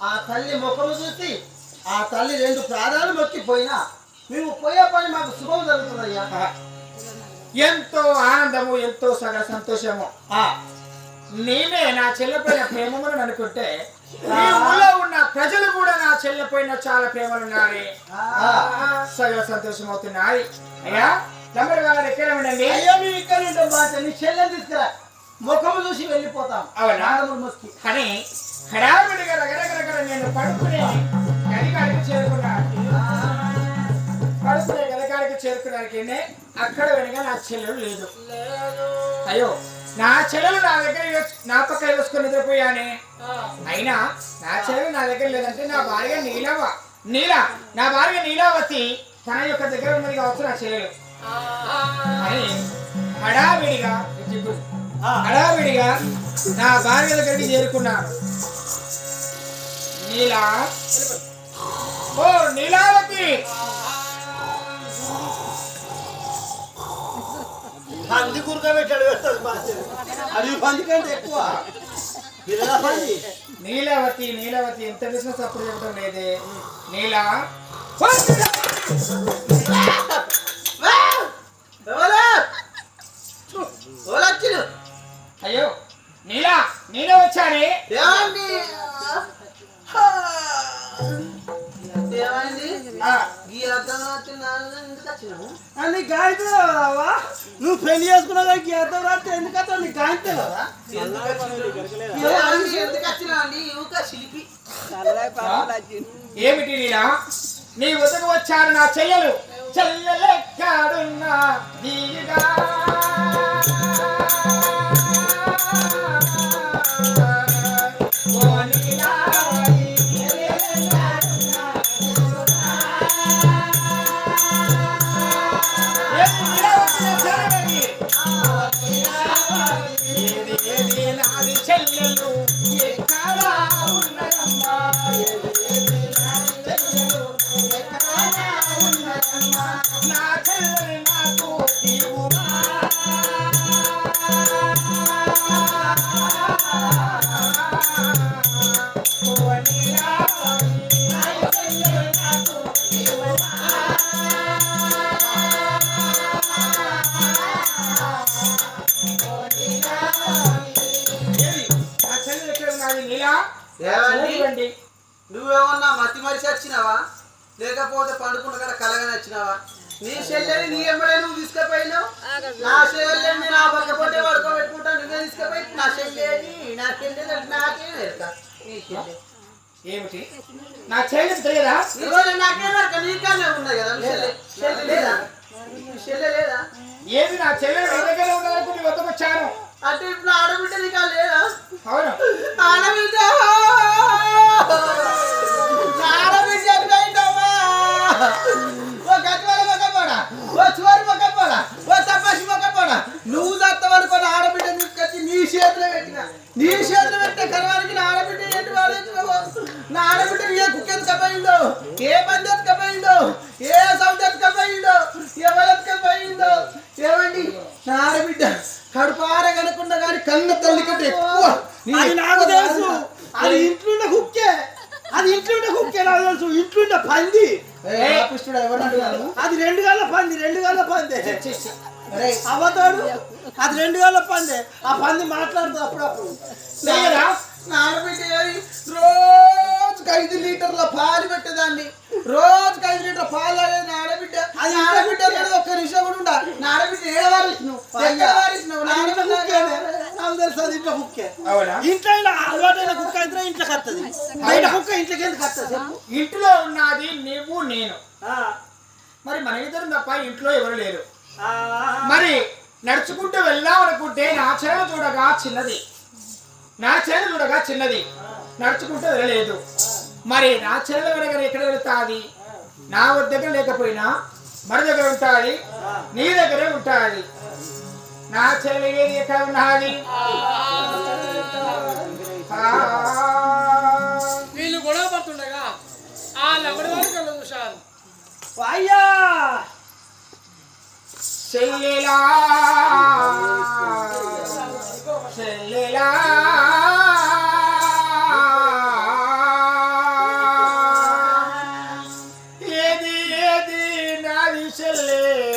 ఆ తల్లి ముఖము చూసి ఆ తల్లి రెండు ప్రాణాలు మొక్కిపోయినా మేము పోయే పని మాకు శుభం జరుగుతుందయ్యా. ఎంతో ఆనందము ఎంతో సగ సంతోషము. ఆ, నేనే నా చెల్లెపైన ప్రేమను అనుకుంటే ఈ ఊళ్ళో ఉన్న ప్రజలు కూడా నా చెల్లెపైన చాలా ప్రేమలు ఉన్నాయి. సగ సంతోషం అవుతున్నాయి అయ్యా నంబర్ గారు ఎక్కడ ఉండండి? అయ్యో మేము ఇక్కడ ఉంటాం నీ చెల్లెని తీసుకురా. ముఖము చూసి వెళ్ళిపోతాం? నాగములు మొక్కి కానీ హడావిడిగా రగరగరగర నేను పడుకునే గదికాడికి చేరుకున్నా పడుకునే గదికాడికి చేరుకున్నానికి అక్కడ వెనక నా చెల్లెలు లేదు. అయ్యో నా చెల్లెలు నా దగ్గర నా పక్కన వేసుకొని నిద్రపోయానే? అయినా నా చెల్లెలు నా దగ్గర లేదంటే నా భార్య నీలవ. నీల నా భార్య నీలావతి తన యొక్క దగ్గర ఉన్నది కావచ్చు నా చెల్లెలు. అని హడావిడిగా. హడావిడిగా నా భార్య దగ్గరికి చేరుకున్నాను. నీలా? ఓ నీలావతి! పంది కురకబెట్టాడు అది పంది కంటే ఎక్కువ. నీలావతి నీలావతి ఎంత బిజినెస్ అప్పుడు చెప్పడం లేదే. నీలా? పెళ్ళి చేసుకున్నా కానీ అర్థం రాత్రి ఎందుకు అర్థం? నీకు గాయత్రి కదా? ఏమండి? ఎందుకు వచ్చినావు అండి ఊక శిల్పి ఏమిటి నీలా నీ వద్దకు వచ్చారు నా చెల్లెలు. చెల్లెలెక్కడున్నా? దీవిగా చెల్లెలు తెలియదా? చెల్లె నాకేం నీకనే కదా? చెల్లె చెల్లె లేదా? నీ చెల్లె లేదా? ఏది నా చెల్లెలు? నీ దగ్గర ఉన్నదనుకుని నీ వద్దకు వచ్చాను. అంటే ఇప్పుడు ఆడబిడ్డ నీకా లేదా? అవును. ఆడబిడ్డ! ఆడబిడ్డ ఎక్కడైందమ్మా? ఓ గజ్వాల ఎత్తుకపోయిందో ఏ పంది ఎత్తుకపోయిందో ఏ సౌండ్ ఎత్తుకపోయిందో ఎవరు ఎత్తుకపోయిందో ఏమండి? నా ఆడబిడ్డ కడుపార కనుకున్నా కానీ కన్న తల్లి కంటే ఎక్కువ అది నాకు తెలుసు. అది ఇంట్లోండే కుక్కే. అది ఇంట్లోండే కుక్కే నాకు తెలుసు. ఇంట్లోండే పంది? అది రెండు గల్ల పంది రెండు గల్ల పంది. అవతాడు? అది రెండు గల్ల పంది. ఆ పంది మాట్లాడుతుంది అప్పుడప్పుడు. నా ఆడబిడ్డ ఏరి రోజుకి ఐదు లీటర్ల పాలు పెట్టేదాన్ని. రోజుకి ఐదు లీటర్ పాలు తాగేది నా ఆడబిడ్డ అది ఆడబిడ్డ అనేది ఒక్క నిమిషం కూడా ఉండా. నా ఆడబిడ్డ ఏడ వారిస్తున్నావు ఎక్కడ వారిస్తున్నావు నా అది ఇంట్లో ఆడబిడ్డ ఇంట్లో ఇంట్లో అలవాటైన కుక్క అయితే ఇంట్లోకి వస్తుంది బయట కుక్క ఇంట్లోకి ఎందుకు ఇంట్లో ఉన్నది నీవు నేను. ఆ, మరి మన ఇద్దరు తప్ప ఇంట్లో ఎవరు లేరు. ఆ, మరి నడుచుకుంటూ వెళ్దాం అనుకుంటే నా చెరవ చూడగా చిన్నది. నా చెరవ చూడగా చిన్నది. నడుచుకుంటూ వెళ్ళలేదు. మరి నా చెరవ వెనక ఎక్కడ వెళ్తాది? నా దగ్గర లేకపోయినా మన దగ్గర ఉంటాది. నీ దగ్గరే ఉంటాది. నా చెరవ ఏది ఎక్కడ ఉన్నది. వీళ్ళు గొడవ పడుతుండగా వారికి అయ్యా! చెల్లెలా చెల్లెలా. chale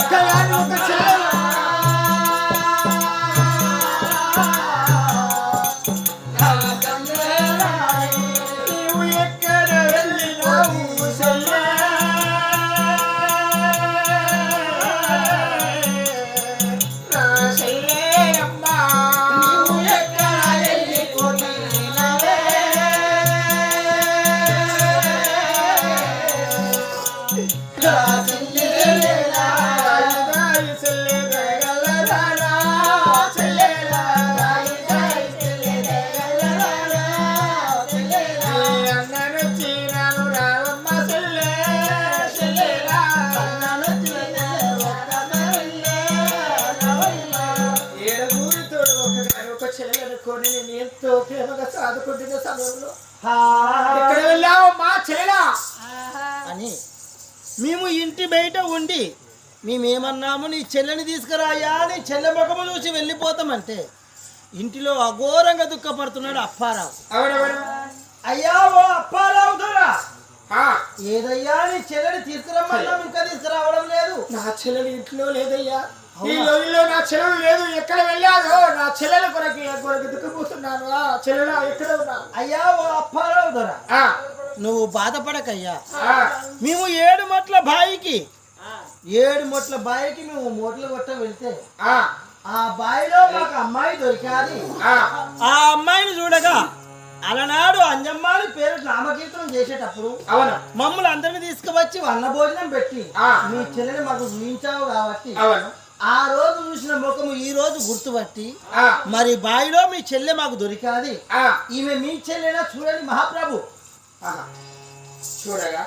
ఒక్కగాని ఒక చెల్లెలు సాదుకుంటున్న సమయంలో ఇక్కడ వెళ్ళావు మా అని మేము ఇంటి బయట ఉండి మేమేమన్నాము నీ చెల్లెని తీసుకురాయా నీ చెల్లె ముఖము చూసి వెళ్ళిపోతామంటే ఇంటిలో అఘోరంగా దుఃఖపడుతున్నాడు అప్పారావు. అయ్యా ఓ అప్పారావు దొరా ఏదయ్యా నీ చెల్లెని తీసుకురమ్మన్నాం ఇంకా తీసుకురావడం లేదు. నా చెల్లెలు ఇంట్లో లేదయ్యా. ఈ నా చెల్లెలు లేదు ఎక్కడ వెళ్ళాదో నా చెల్లెల కొరకు కొరకు దుఃఖపోతున్నాను ఆ చెల్లెల ఎక్కడ ఉన్నా? అయ్యా ఓ అప్పారావు దొరా నువ్వు బాధపడకయ్యా. మేము ఏడు మొట్ల బాయికి ఏడు మొట్ల బాయికి మేము మూటలు కొట్ట వెళ్తే ఆ, ఆ బాయిలో మాకు అమ్మాయి దొరికాది. ఆ, అమ్మాయిని చూడగా అలనాడు అంజమ్మాని పేరు నామకీర్తనం చేసేటప్పుడు అవును. మమ్మల్ని అందరిని తీసుకువచ్చి అన్న భోజనం పెట్టి. మీ చెల్లెని మాకు చూపించావు కాబట్టి అవును. ఆ రోజు చూసిన ముఖము ఈ రోజు గుర్తుపట్టి ఆ, మరి బాయిలో మీ చెల్లె మాకు దొరికాది ఆ, ఈమె మీ చెల్లెనా చూడండి మహాప్రభు? ఆహా. చూడగా.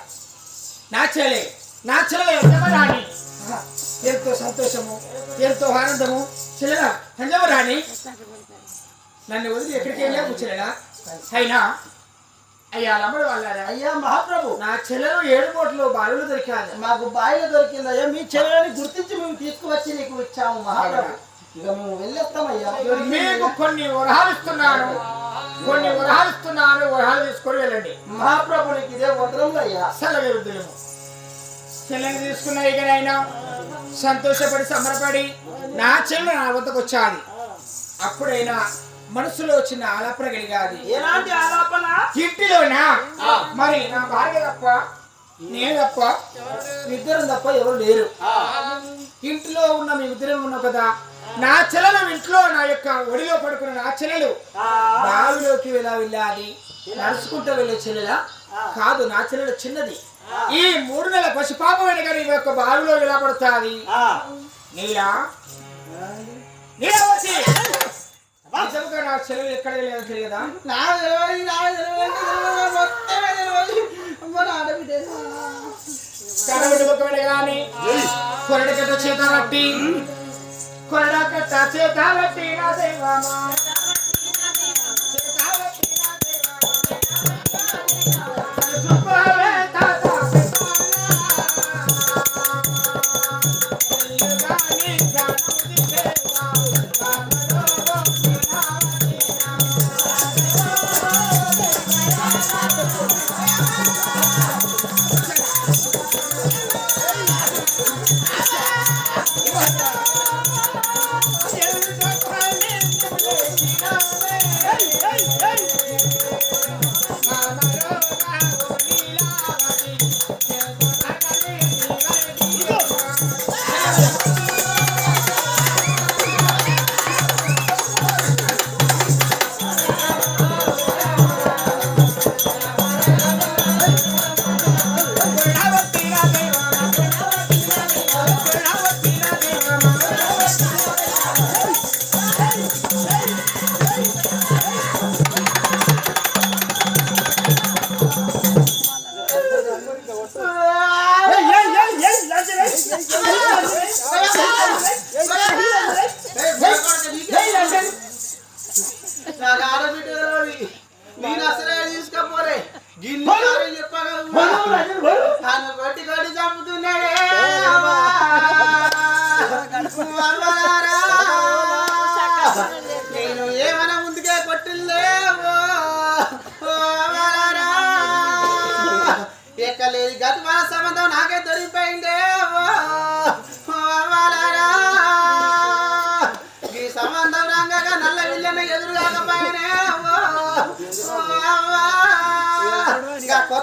నా చెల్లె నా చెల్లె ఆహా. ఎంతో సంతోషము ఎంతో ఆనందము. చెల్లెల యజమరాణి నన్ను వదిలి ఎక్కడికి వెళ్ళావు చెల్లెలా అయినా అయ్యా లమ్మడు వాళ్ళారా అయ్యా మహాప్రభు. నా చెల్లెలు ఏడు కోట్లు బాలులు దొరికాను మాకు బాయిలో దొరికిందయ్యా మీ చెల్లెని గుర్తించి మేము తీసుకువచ్చి నీకు ఇచ్చాము మహాప్రభు. ఇక మేము వెళ్ళొస్తామయ్యా. మీకు కొన్ని వరహాలు ఇస్తున్నాను. కొన్ని వరహాలు ఇస్తున్నాను. వరహాలు తీసుకొని వెళ్ళండి. మహాప్రభు నీకు ఇదే వదరంలో అయ్యా సలహా వృద్ధులము చెల్లెని తీసుకున్న ఇకనైనా సంతోషపడి సంబరపడి నా చెల్లెలు నా వద్దకు వచ్చాది అప్పుడైనా మనసులో వచ్చిన ఆలాపన కలిగాది. ఎలాంటి ఆలాపన? ఇంటిలోనా? మరి నా భార్య తప్ప నేను తప్ప ఇద్దరం తప్ప ఎవరు లేరు. ఇంట్లో ఉన్న మీ ఇద్దరం ఉన్నాం కదా. నా చెల్లెలు ఇంట్లో నా యొక్క ఒడిలో పడుకున్న నా చెల్లెలు. బావిలోకి ఎలా వెళ్ళాలి? నడుచుకుంటూ వెళ్ళే చెల్లెలా కాదు నా చెల్లెలు చిన్నది. ఈ మూడు నెలల పసిపాపమైన కానీ ఈ యొక్క బావిలో ఎలా పడుతుంది? నీలా? నీలవతి నిజంగా నా చెల్లెలు ఎక్కడ లేదో తెలియదా? నా తెలియదు నా మొత్తమే తెలియదు అమ్మ నా ఆడబిడ్డ కడవడి ముఖమైన గాని కొరడ కట్ట చేత పట్టి కొరడ కట్ట చేత పట్టి నా దేవమా చేత పట్టి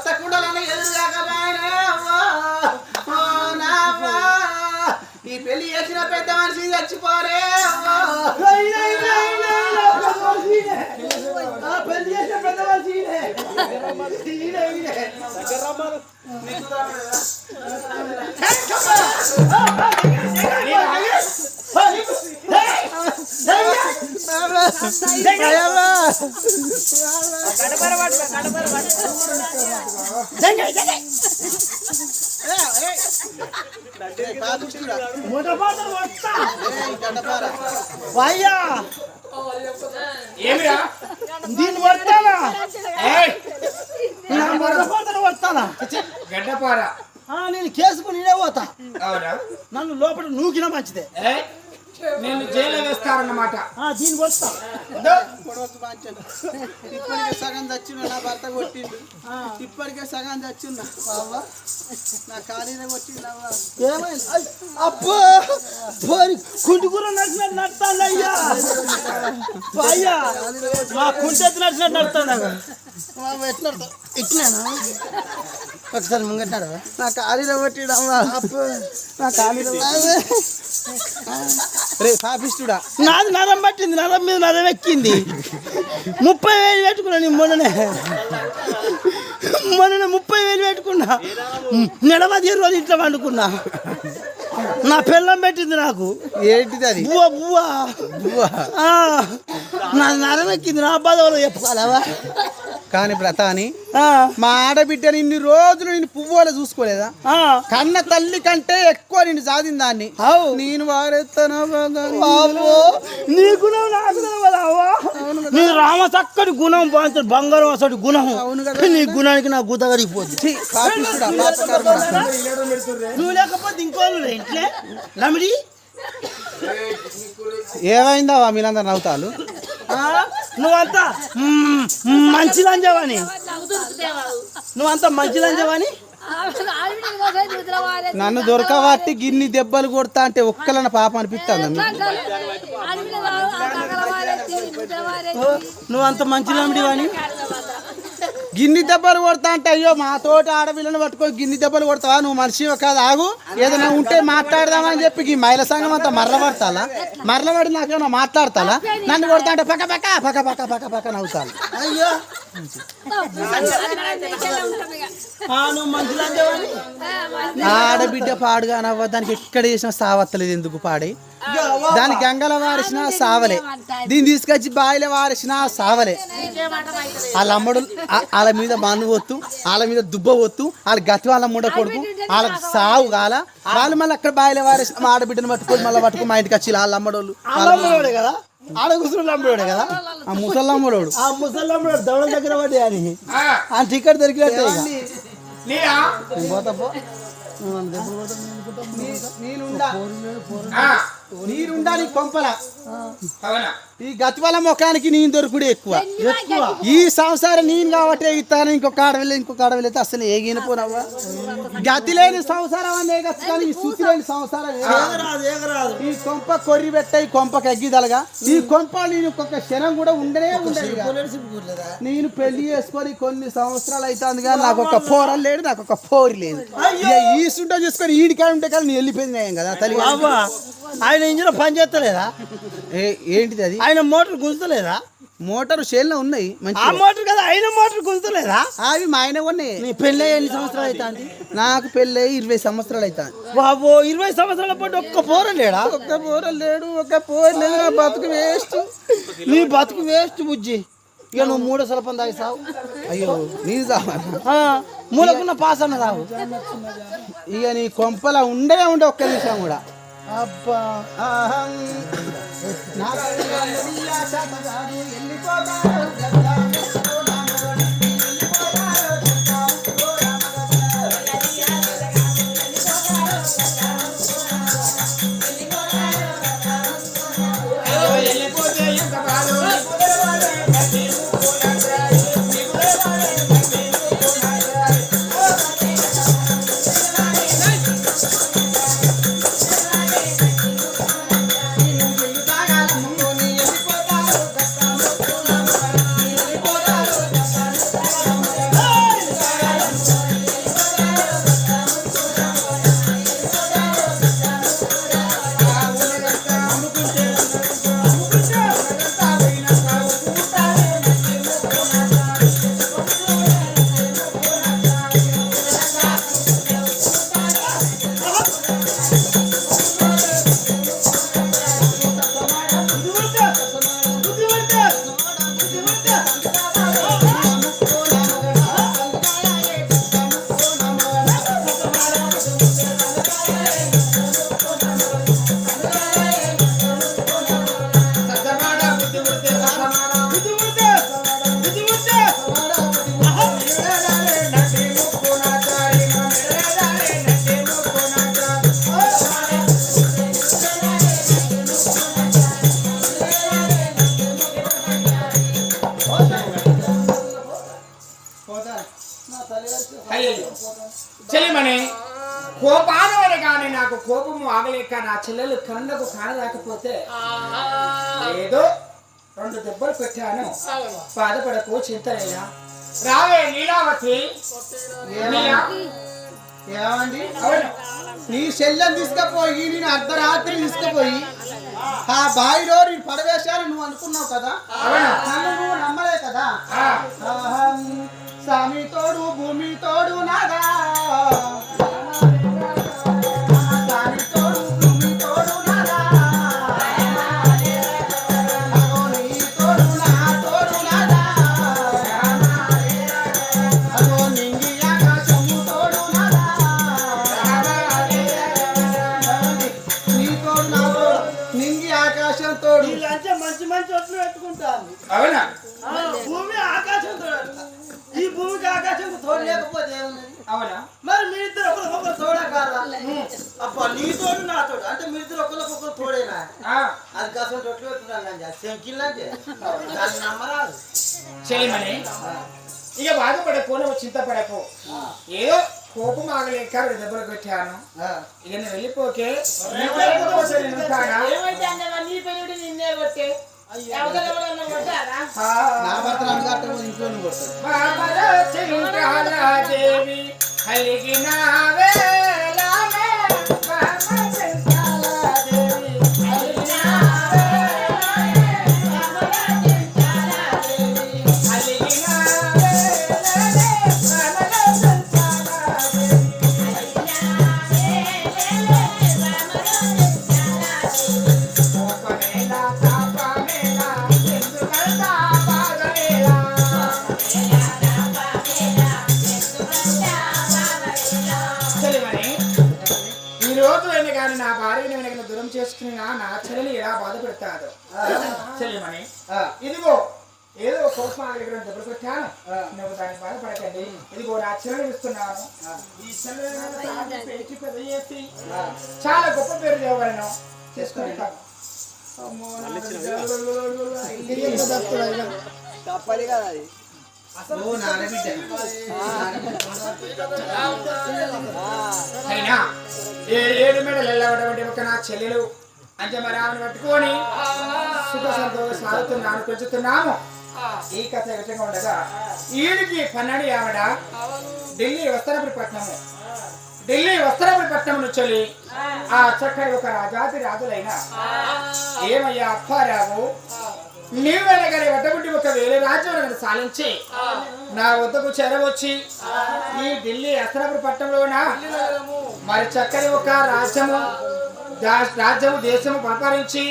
ఇక కొత్త కుండలను ఎదురుగాకపోయినేవో ఓ నావ్వా ఈ పెళ్ళి చేసిన పెద్ద మనిషి చచ్చిపోరే పెళ్ళి చేసిన పెద్ద మనిషి ఈయనే. అయ్యా ఏమిరా? దీన్ని పడతానా గడ్డపార. నేను కేసుకు నేనే పోతా. నన్ను లోపల నూకిన మంచిదే. నేను జైల్లో వేస్తారన్నమాట. ఆ, దీన్ని వస్తా. ఇప్పటికే సగం చచ్చిన నా భర్త కొట్టిండు. ఇప్పటికే సగం చచ్చున్నా బావా. నా ఖాళీలో కొట్టిండు ఏమైంది? అబ్బో! కుంటుకూర నడిచినట్టు నడుస్తాను అయ్యా అయ్యా మా కుంటెత్తి నడిచినట్టు నడుస్తాను ఎట్లా ఇట్లేనా? ఒకసారి ముంగట్టాడు నా ఖాళీలో కొట్టిండు అమ్మా. నా ఖాళీలో రే పాపిస్తుడా నాది నరం పట్టింది నరం మీద నరం ఎక్కింది. ముప్పై వేలు పెట్టుకున్నా నేను మొన్ననే. మొన్ననే ముప్పై వేలు పెట్టుకున్నా. నెడమది రోజు ఇంట్లో వండుకున్నా నా పిల్లం పెట్టింది నాకు. ఏంటిది అది? బువ్వ బువ్వ. ఆ, నా నరం ఎక్కింది నా బాధ వాళ్ళు చెప్పుకోవాలవా కానీ ప్రతాని ఆ, మా ఆడబిడ్డని ఇన్ని రోజులు నేను పువ్వులో చూసుకోలేదా? కన్న తల్లి కంటే ఎక్కువ నేను సాధిన దాన్ని. నేను వారెత్తాను నీ రామ చక్కటి గుణం బాగుంటుంది బంగారం అసలు గుణం. నీ గుణానికి నా గుత పాపకర్ముడా. నువ్వు లేకపోతే ఇంకో ఇంట్లో లమిడి ఏమైందావా మీరందరు నవ్వుతాలు? నువ్వంతా మంచి లంజవాని నువ్వంతా మంచి లంజవాని నన్ను దొరకబట్టి గిన్ని దెబ్బలు కొడతా అంటే ఒక్కలన్న పాప అనిపిస్తుంది నువ్వంత మంచి లమిడివాని గిన్ని దెబ్బలు కొడతా అంటే అయ్యో మా తోటి ఆడపిల్లని పట్టుకొని గిన్ని దెబ్బలు కొడతావా? నువ్వు మనిషి కాదు ఆగు. ఏదైనా ఉంటే మాట్లాడదామని చెప్పి ఈ మహిళ సంఘం అంతా మరలబడతాలా మరలబడి నాకేమో మాట్లాడతాలా? నన్ను కొడతా అంటే పక్క పక్క పక్క పక్క పక్క పక్క నవ్వుతాను. అయ్యో. ఆడబిడ్డ పాడుగా నవ్వ దానికి ఎక్కడ చేసినా సావత్తలేదు ఎందుకు పాడి? దాని గంగల వారిసిన సావలే. దీన్ని తీసుకొచ్చి బాయిల వారిసిన సావలే. వాళ్ళ అమ్మడు వాళ్ళ మీద మన్ను వత్తు వాళ్ళ మీద దుబ్బ వత్తు వాళ్ళ గతి వాళ్ళ ముడ కొడుకు వాళ్ళకి సావు కాల. వాళ్ళు మళ్ళీ అక్కడ బాయిల వారేసిన ఆడబిడ్డను పట్టుకొని మళ్ళీ పట్టుకొని మా ఇంటికి వచ్చి వాళ్ళ అమ్మడోళ్ళు అమ్మడోడే కదా? ఆడ కూర్చుని అమ్మడోడే కదా? ఆ ముసలమ్మడోడు ఆ ముసలమ్మడు దవడ దగ్గర పడి అని. ఆ, ఆ టికెట్ దొరికినట్టే పోతా ఆ, నీరుండా అవునా ఈ గతి వాళ్ళ ముఖానికి నేను దొరుకుడే ఎక్కువ. ఎక్కువ ఈ సంసారం నేను కాబట్టి ఎగుతాను ఇంకొక ఆడవిల్ల ఇంకొక ఆడవిల్ల అసలు ఏగిన పోనవ్వా గతి లేని సంసారం అనే కానీ ఈ శుద్ధి లేని సంసారం ఈ కొంప కొర్రి పెట్ట ఈ కొంపకి ఎగ్గిదలగా. ఈ కొంప నేను ఇంకొక క్షణం కూడా ఉండనే ఉండదు? నేను పెళ్ళి చేసుకొని కొన్ని సంవత్సరాలు అవుతుంది కానీ నాకు ఒక పోరలు లేడు నాకు ఒక పోరి లేదు. ఇక ఈ సుంట చూసుకొని ఈడికాడ ఉంటే కానీ నేను వెళ్ళిపోయింది కదా తల్లి ఆయన ఇంజిన్ పని చేస్తలేదా? ఏ- ఏంటిది అది? ఆయన మోటార్ గుంజతలేదా? మోటార్ షేల్లో ఉన్నాయి ఆ మంచి మోటార్ కదా ఆయన మోటార్ గుంజతలేదా? అవి మా ఆయన ఉన్నాయి నీ పెళ్ళి ఎన్ని సంవత్సరాలు అవుతుంది నాకు పెళ్ళి ఇరవై సంవత్సరాలు అవుతాను బాబో ఇరవై సంవత్సరాల పాటు ఒక్క పోర లేడా? ఒక్క పోర లేడు ఒక్క పోర లేదు నా బతుకు వేస్ట్. నీ బతుకు వేస్ట్ బుజ్జి. ఇక నువ్వు మూడో సలపం తాగిస్తావు. అయ్యో నేను సావా? మూలకున్న పాస్ అన్న రావు ఇక నీ కొంపల ఉండే ఉండే ఒక్క నిమిషం కూడా. అబ్బా. ఎల్లి ఆశ నా చెల్లెలు కళ్ళకు కానలేకపోతే ఏదో రెండు దెబ్బలు పెట్టాను. బాధపడకు చింతలేనా రావే నీలావతి నీలా? ఏమండి? అవును. నీ చెల్లెని తీసుకుపోయి నేను అర్ధరాత్రి తీసుకుపోయి ఆ బావిలో నేను పడవేశాను నువ్వు అనుకున్నావు కదా? నన్ను నువ్వు నమ్మలే కదా? స్వామి తోడు భూమి తోడు నాదా? పెట్టుకుంటాను అవునా? భూమి ఆకాశం తోడట ఈ భూమికి ఆకాశం తోడు లేకపోతే అవునా? మరి మీ ఇద్దరు ఒకరికొకరు తోడా కాదా అబ్బా నీ తోడు నా తోడు. అంటే మీ ఇద్దరు ఒకరికొకరు తోడేనా? అది కాసం తొట్లు పెట్టుకున్నాను శంకిల్ అంటే. దాన్ని నమ్మరాదు. చెల్లిమని ఇక బాధపడకు నువ్వు చింతపడకు. ఏదో కోపం ఆగలేక దెబ్బలు పెట్టాను ఇక నేను వెళ్ళిపోకే. నీకు లేకపోతే నేను ఉంటానా? ఆ, నా భర్త నన్ను ఇంట్లో కొడతాడు బామర నువ్వు బాధపడకండి. ఇస్తున్నాను. ఈ పెద్ద చేసి చాలా గొప్ప పేరు చేయగలను చేసుకుని తప్పది కదా అది. అయినా ఏడు మెడలు వెళ్ళబడి ఒక నా చెల్లెలు. అంటే మరి ఆమెను పట్టుకొని సుఖ సంతోష సాగుతున్నాను పెంచుతున్నాము. ఈ కథ విధంగా ఉండగా ఈడికి పన్నడి ఆవిడ ఢిల్లీ వస్త్రపురి పట్నము ఢిల్లీ వస్త్రపురి పట్నం నుంచి ఆ చక్కటి ఒక రాజాది రాజులైన ఏమయ్యా అప్పారావు నీవు గారి వద్దబుట్టి ఒక వేరే రాజ్యం సాధించి నా వద్దకు చేరవచ్చి ఈ ఢిల్లీ అస్త్రపురి పట్టణంలోన మరి చక్కని ఒక రాజ్యము రాజ్యము దేశము పరిపాలించి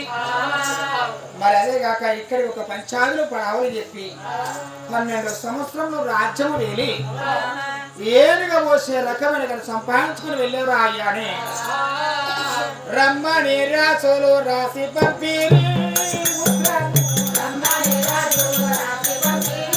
మరి అదే కాక ఇక్కడ ఒక పంచాదులు పడావని చెప్పి పన్నెండు సంవత్సరంలో రాజ్యము వెళ్ళి ఏనుగా పోసే రకమైన సంపాదించుకుని వెళ్ళారు అయ్యాని రమ్మని రాసులు రాసి పంపిరి.